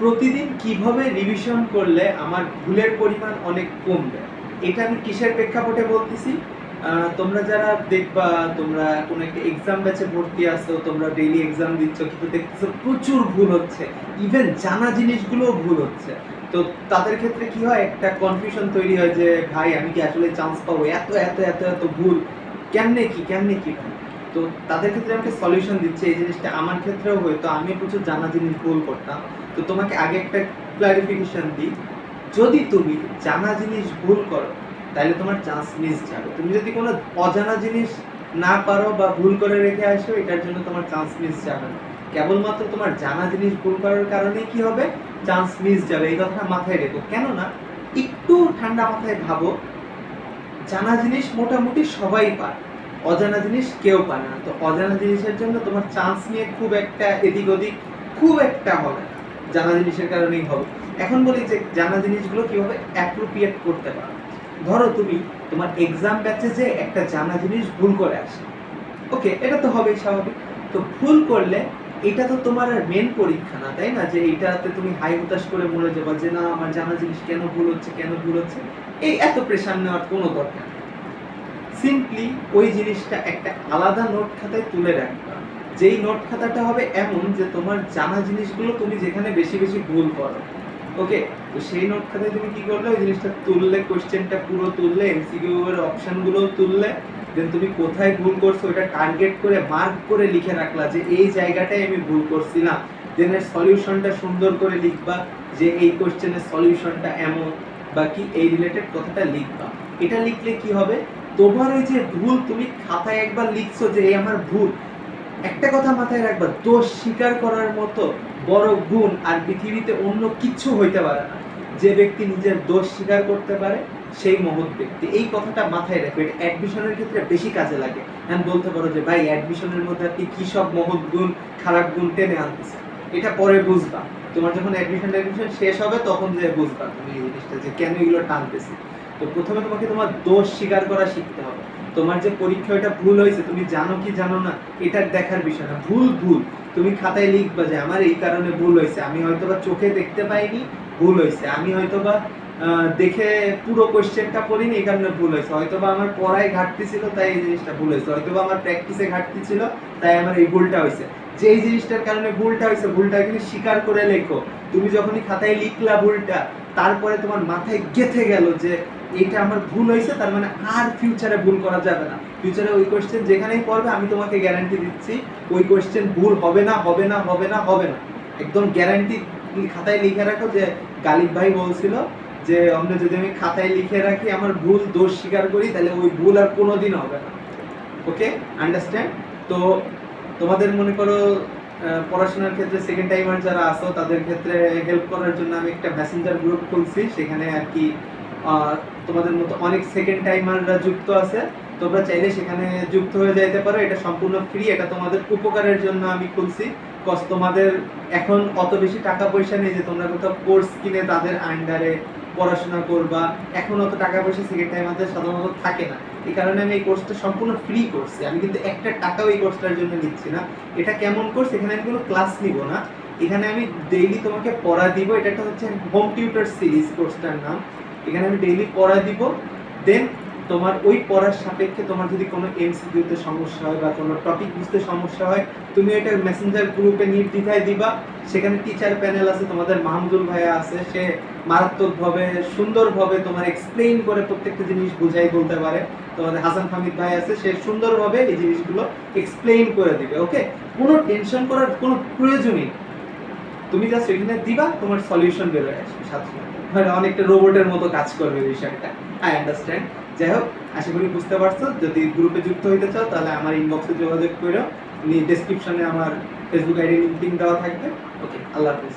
প্রতিদিন কীভাবে রিভিশন করলে আমার ভুলের পরিমাণ অনেক কমবে? এটা আমি কিসের প্রেক্ষাপটে বলতেছি? তোমরা যারা দেখবা, তোমরা কোনো একটা এক্সাম ব্যাচে ভর্তি আসো তোমরা ডেইলি এক্সাম দিচ্ছ, কিন্তু দেখতেছো প্রচুর ভুল হচ্ছে। ইভেন জানা জিনিসগুলোও ভুল হচ্ছে। তো তাদের ক্ষেত্রে কি হয়? একটা কনফিউশন তৈরি হয় যে, ভাই, আমি কি আসলে চান্স পাবো? এত এত এত এত ভুল। কেমনে কি কেমনে কি? তো তাদের ক্ষেত্রে আমাকে সলিউশন দিচ্ছে, এই জিনিসটা আমার ক্ষেত্রেও হয়তো আমি প্রচুর জানা জিনিস ভুল করতাম। তো তোমাকে আগে একটা ক্লারিফিকেশন দিই, যদি তুমি জানা জিনিস ভুল করো, তাহলে তোমার চান্স মিস যাবে। তুমি যদি কোনো অজানা জিনিস না পারো বা ভুল করে রেখে আসো, এটার জন্য তোমার চান্স মিস যাবে না। কেবলমাত্র তোমার জানা জিনিস ভুল করার কারণে কি হবে? চান্স মিস যাবে, এই কথাটা মাথায় রেখো। কেননা, একটু ঠান্ডা মাথায় ভাবো জানা জিনিস মোটামুটি সবাই পারে। অজানা জিনিস কেউ পারে না। তো অজানা জিনিসের জন্য তোমার চান্স নিয়ে খুব একটা এদিক ওদিক খুব একটা হবে জানা জিনিসের কারণেই হবে। এখন বলি যে জানা জিনিসগুলো কীভাবে অ্যাপ্রোপ্রিয়েট করতে পারো। ধরো তুমি তোমার এক্সাম ব্যাচে যে একটা জানা জিনিস ভুল করে আসে। ওকে এটা তো হবেই স্বাভাবিক। তো ভুল করলে এটা তো তোমার আর মেন পরীক্ষা না, তাই না? যে এইটাতে তুমি হাই হতাশ করে মরে যাবা যে না, আমার জানা জিনিস কেন ভুল হচ্ছে, কেন ভুল হচ্ছে? এই এত প্রেশার নেওয়ার কোনো দরকার নেই। সিম্পলি ওই জিনিসটা একটা আলাদা নোট খাতায় তুলে রাখবা। যেই নোট খাতাটা হবে এমন যে তোমার জানা জিনিসগুলো তুমি যেখানে বেশি বেশি ভুল করো। ওকে তো সেই নোট খাতায় তুমি কি করলে? ওই জিনিসটা তুললে কোশ্চেনটা পুরো তুললে এমসিকিউ এর অপশনগুলো তুললে দেন তুমি কোথায় ভুল করছ ওটা টার্গেট করে মার্ক করে লিখে রাখলা যে এই জায়গাটায় আমি ভুল করছিলাম। দেন এর সলিউশনটা সুন্দর করে লিখবা যে এই কোশ্চেনের সলিউশনটা এমন বা কি এই রিলেটেড কথাটা লিখবা। এটা লিখলে কি হবে? তোমার ওই যে ভুল তুমি খাতায় একবার লিখছো যে এই আমার ভুল, একটা কথা মাথায় রাখবা, দোষ স্বীকার করার মতো বড় গুণ আর পৃথিবীতে অন্য কিছু হইতে পারে না। যে ব্যক্তি নিজের দোষ স্বীকার করতে পারে, সেই মহৎ ব্যক্তি। এই কথাটা মাথায় রাখবে, এটা অ্যাডমিশনের ক্ষেত্রে বেশি কাজে লাগে। আমি বলতে পারো যে, ভাই অ্যাডমিশনের মধ্যে আপনি কি সব মহৎ গুণ, খারাপ গুণ টেনে আনতেছেন? এটা পরে বুঝবা। তোমার যখন অ্যাডমিশন অ্যাডমিশন শেষ হবে, তখন যে বুঝবা তুমি এই জিনিসটা যে কেন এগুলো টানতেছি তো প্রথমে তোমাকে তোমার দোষ স্বীকার করা শিখতে হবে। তোমার যে পরীক্ষা এটা ভুল হয়েছে তুমি জানো কি জানো না এটা দেখার বিষয় না। ভুল ভুল। তুমি খাতায় লিখবা যে আমার এই কারণে ভুল হয়েছে। আমি হয়তোবা চোখে দেখতে পাইনি ভুল হয়েছে। আমি হয়তোবা আহ, দেখে পুরো কোশ্চেনটা পড়িনি এই কারণে ভুল হয়েছে। হয়তোবা আমার পড়ায় ঘাটতি ছিল তাই এই জিনিসটা ভুল হয়েছে। হয়তোবা আমার প্র্যাকটিসে ঘাটতি ছিল তাই আমার এই ভুলটা হয়েছে। যে এই জিনিসটার কারণে ভুলটা হয়েছে ভুলটা কিন্তু স্বীকার করে লেখো। তুমি যখনই খাতায় লিখলা ভুলটা তারপরে তোমার মাথায় গেথে গেল যে এইটা আমার ভুল হয়েছে, তার মানে আর ফিউচারে ভুল করা যাবে না। ফিউচারে ওই কোশ্চেন যেখানেই পড়বে, আমি তোমাকে গ্যারান্টি দিচ্ছি, ওই কোয়েশ্চেন ভুল হবে না হবে না হবে না হবে না। একদম গ্যারান্টি খাতায় লিখে রাখো যে, গালিব ভাই বলছিল যে আমরা যদি আমি খাতায় লিখে রাখি, আমার ভুল দোষ স্বীকার করি, তাহলে ওই ভুল আর কোনোদিন হবে না। ওকে আন্ডারস্ট্যান্ড তো তোমাদের মনে করো পড়াশোনার ক্ষেত্রে সেকেন্ড টাইমার যারা আসো তাদের ক্ষেত্রে হেল্প করার জন্য আমি একটা মেসেঞ্জার গ্রুপ খুলছি, সেখানে আর কি তোমাদের মতো অনেক সেকেন্ড টাইমাররা যুক্ত আছে। তোমরা চাইলে সেখানে যুক্ত হয়ে যাইতে পারো। এটা সম্পূর্ণ ফ্রি এটা তোমাদের উপকারের জন্য আমি খুলছি। কজ তোমাদের এখন অত বেশি টাকা পয়সা নেই যে তোমরা কোথাও কোর্স কিনে তাদের আন্ডারে পড়াশোনা করবা। এখন অত টাকা পয়সা সেকেন্ড টাইম সাধারণত থাকে না। এই কারণে আমি এই কোর্সটা সম্পূর্ণ ফ্রি করছি। আমি কিন্তু একটা টাকাও এই কোর্সটার জন্য নিচ্ছি না। এটা কেমন কোর্স এখানে আমি কোনো ক্লাস নিব না। এখানে আমি ডেইলি তোমাকে পড়া দিব। এটা একটা হচ্ছে হোম টিউটর সিরিজ কোর্সটার নাম। এখানে আমি ডেইলি পড়া দিব দেন তোমার ওই পড়ার সাপেক্ষে তোমার যদি কোনো এমসিকিউতে সমস্যা হয় বা কোনো টপিক বুঝতে সমস্যা হয়, তুমি এটা মেসেঞ্জার গ্রুপে নির্দ্বিধায় দিবা। সেখানে টিচার প্যানেল আছে, তোমাদের মাহমুদুল ভাইয়া আছে, সে মারাত্মকভাবে, সুন্দরভাবে তোমার এক্সপ্লেইন করে প্রত্যেকটা জিনিস বুঝাই বলতে পারে। তোমাদের হাসান হামিদ ভাই আছে, সে সুন্দরভাবে এই জিনিসগুলো এক্সপ্লেইন করে দিবে ওকে কোনো টেনশন করার কোনো প্রয়োজনই নেই। তুমি জাস্ট এখানে দিবা, তোমার সলিউশন বেরোয় আসবে, সাথে সাথে। মানে অনেকটা রোবটের মতো কাজ করবে বিষয়টা। আই আন্ডারস্ট্যান্ড যাই হোক, আশা করি বুঝতে পারছ। যদি গ্রুপে যুক্ত হইতে চাও, তাহলে আমার ইনবক্সে যোগাযোগ করো। ডেসক্রিপশনে আমার ফেসবুক আইডি লিঙ্ক দেওয়া থাকবে। ওকে আল্লাহ হাফিজ।